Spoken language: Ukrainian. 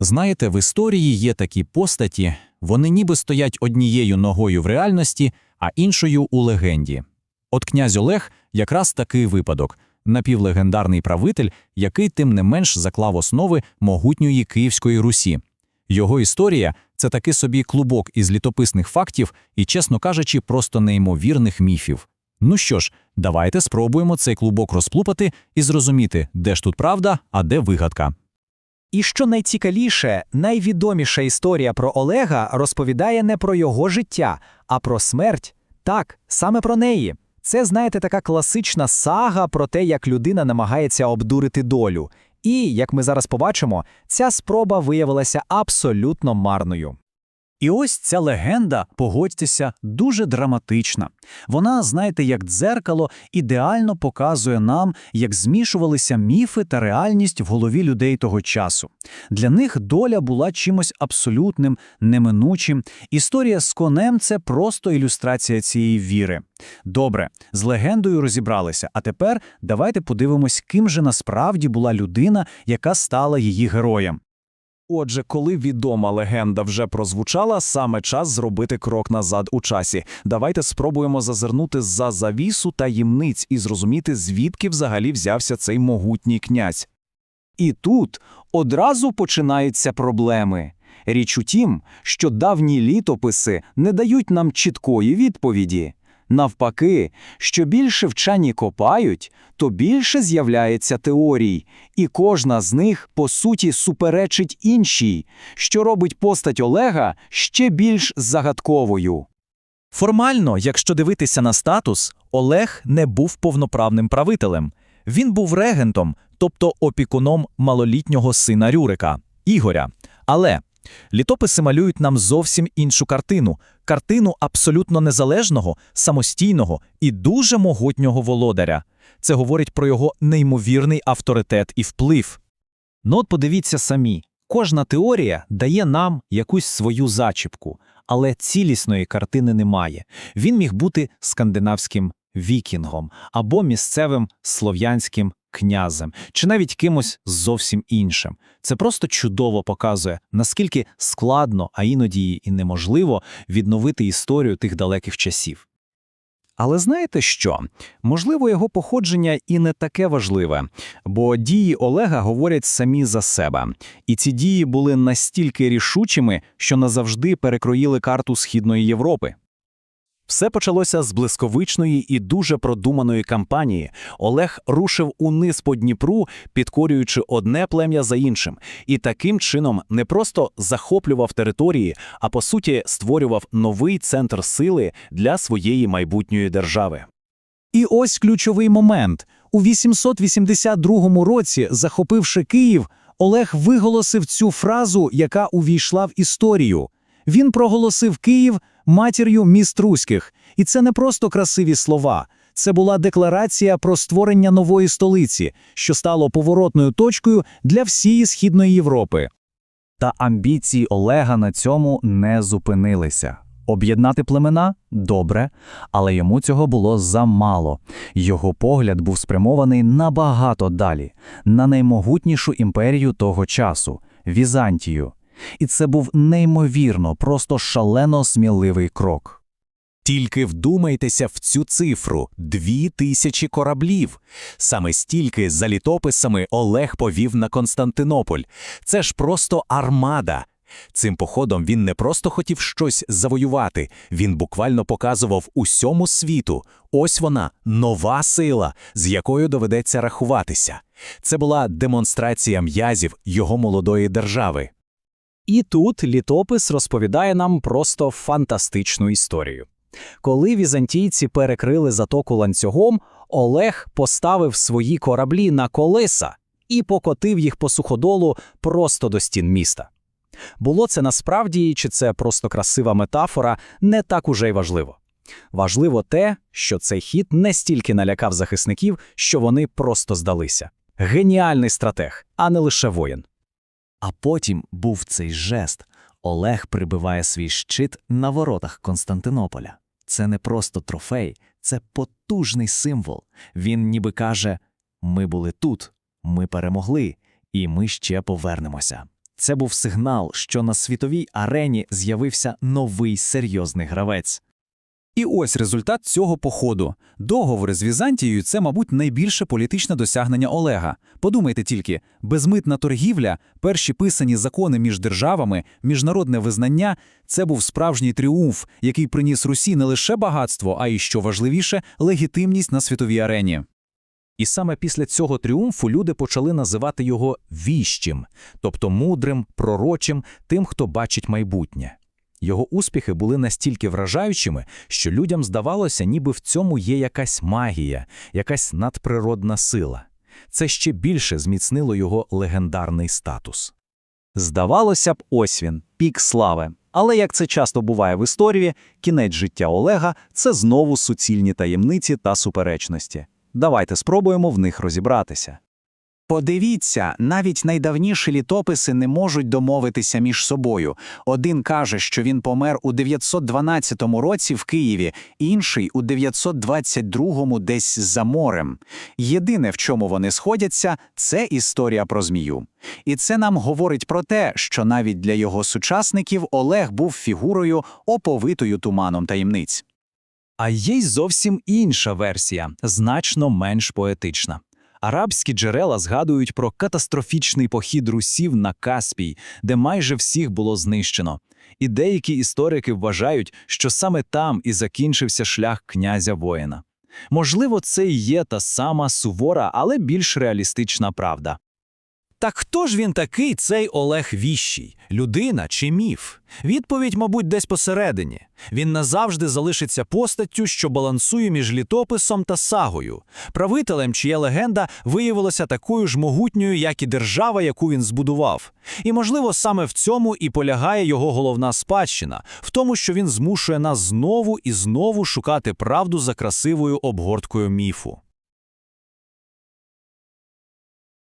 Знаєте, в історії є такі постаті, вони ніби стоять однією ногою в реальності, а іншою у легенді. От князь Олег якраз такий випадок напівлегендарний правитель, який тим не менш заклав основи могутньої Київської Русі. Його історія це таки собі клубок із літописних фактів і, чесно кажучи, просто неймовірних міфів. Ну що ж, давайте спробуємо цей клубок розплупати і зрозуміти, де ж тут правда, а де вигадка. І що найцікавіше, найвідоміша історія про Олега розповідає не про його життя, а про смерть. Так, саме про неї. Це, знаєте, така класична сага про те, як людина намагається обдурити долю. І, як ми зараз побачимо, ця спроба виявилася абсолютно марною. І ось ця легенда, погодьтеся, дуже драматична. Вона, знаєте, як дзеркало, ідеально показує нам, як змішувалися міфи та реальність в голові людей того часу. Для них доля була чимось абсолютним, неминучим. Історія з конем це просто ілюстрація цієї віри. Добре, з легендою розібралися, а тепер давайте подивимось, ким же насправді була людина, яка стала її героєм. Отже, коли відома легенда вже прозвучала, саме час зробити крок назад у часі. Давайте спробуємо зазирнути за завісу таємниць і зрозуміти, звідки взагалі взявся цей могутній князь. І тут одразу починаються проблеми. Річ у тім, що давні літописи не дають нам чіткої відповіді. Навпаки, що більше вчені копають, то більше з'являється теорій, і кожна з них, по суті, суперечить іншій, що робить постать Олега ще більш загадковою. Формально, якщо дивитися на статус, Олег не був повноправним правителем. Він був регентом, тобто опікуном малолітнього сина Рюрика, Ігоря. Але літописи малюють нам зовсім іншу картину картину абсолютно незалежного, самостійного і дуже могутнього володаря. Це говорить про його неймовірний авторитет і вплив. Ну от подивіться самі. Кожна теорія дає нам якусь свою зачіпку, але цілісної картини немає. Він міг бути скандинавським вікінгом або місцевим слов'янським князем, чи навіть кимось зовсім іншим. Це просто чудово показує, наскільки складно, а іноді і неможливо відновити історію тих далеких часів. Але знаєте що? Можливо, його походження і не таке важливе, бо дії Олега говорять самі за себе. І ці дії були настільки рішучими, що назавжди перекроїли карту Східної Європи. Все почалося з блисковичної і дуже продуманої кампанії. Олег рушив униз по Дніпру, підкорюючи одне плем'я за іншим, і таким чином не просто захоплював території, а по суті створював новий центр сили для своєї майбутньої держави. І ось ключовий момент. У 882 році, захопивши Київ, Олег виголосив цю фразу, яка увійшла в історію. Він проголосив Київ матір'ю міст руських. І це не просто красиві слова. Це була декларація про створення нової столиці, що стало поворотною точкою для всієї Східної Європи. Та амбіції Олега на цьому не зупинилися. Об'єднати племена добре, але йому цього було замало. Його погляд був спрямований набагато далі, на наймогутнішу імперію того часу Візантію. І це був неймовірно, просто шалено сміливий крок. Тільки вдумайтеся в цю цифру дві тисячі кораблів. Саме стільки за літописами Олег повів на Константинополь. Це ж просто армада. Цим походом він не просто хотів щось завоювати, він буквально показував усьому світу. Ось вона нова сила, з якою доведеться рахуватися. Це була демонстрація м'язів його молодої держави. І тут літопис розповідає нам просто фантастичну історію. Коли візантійці перекрили затоку ланцюгом, Олег поставив свої кораблі на колеса і покотив їх по суходолу просто до стін міста. Було це насправді, чи це просто красива метафора, не так уже й важливо. Важливо те, що цей хід не стільки налякав захисників, що вони просто здалися. Геніальний стратег, а не лише воїн. А потім був цей жест. Олег прибиває свій щит на воротах Константинополя. Це не просто трофей, це потужний символ. Він ніби каже: ми були тут, ми перемогли, і ми ще повернемося. Це був сигнал, що на світовій арені з'явився новий серйозний гравець. І ось результат цього походу. Договори з Візантією – це, мабуть, найбільше політичне досягнення Олега. Подумайте тільки, безмитна торгівля, перші писані закони між державами, міжнародне визнання – це був справжній тріумф, який приніс Русі не лише багатство, а й, що важливіше, легітимність на світовій арені. І саме після цього тріумфу люди почали називати його віщим, тобто мудрим, пророчим, тим, хто бачить майбутнє. Його успіхи були настільки вражаючими, що людям здавалося, ніби в цьому є якась магія, якась надприродна сила. Це ще більше зміцнило його легендарний статус. Здавалося б, ось він, пік слави. Але як це часто буває в історії, кінець життя Олега це знову суцільні таємниці та суперечності. Давайте спробуємо в них розібратися. Подивіться, навіть найдавніші літописи не можуть домовитися між собою. Один каже, що він помер у 912 році в Києві, інший у 922 десь за морем. Єдине, в чому вони сходяться, це історія про змію. І це нам говорить про те, що навіть для його сучасників Олег був фігурою, оповитою туманом таємниць. А є й зовсім інша версія, значно менш поетична. Арабські джерела згадують про катастрофічний похід русів на Каспій, де майже всіх було знищено. І деякі історики вважають, що саме там і закінчився шлях князя воїна. Можливо, це і є та сама сувора, але більш реалістична правда. Так хто ж він такий, цей Олег Віщий? Людина чи міф? Відповідь, мабуть, десь посередині. Він назавжди залишиться постаттю, що балансує між літописом та сагою, правителем, чия легенда виявилася такою ж могутньою, як і держава, яку він збудував. І, можливо, саме в цьому і полягає його головна спадщина, в тому, що він змушує нас знову і знову шукати правду за красивою обгорткою міфу.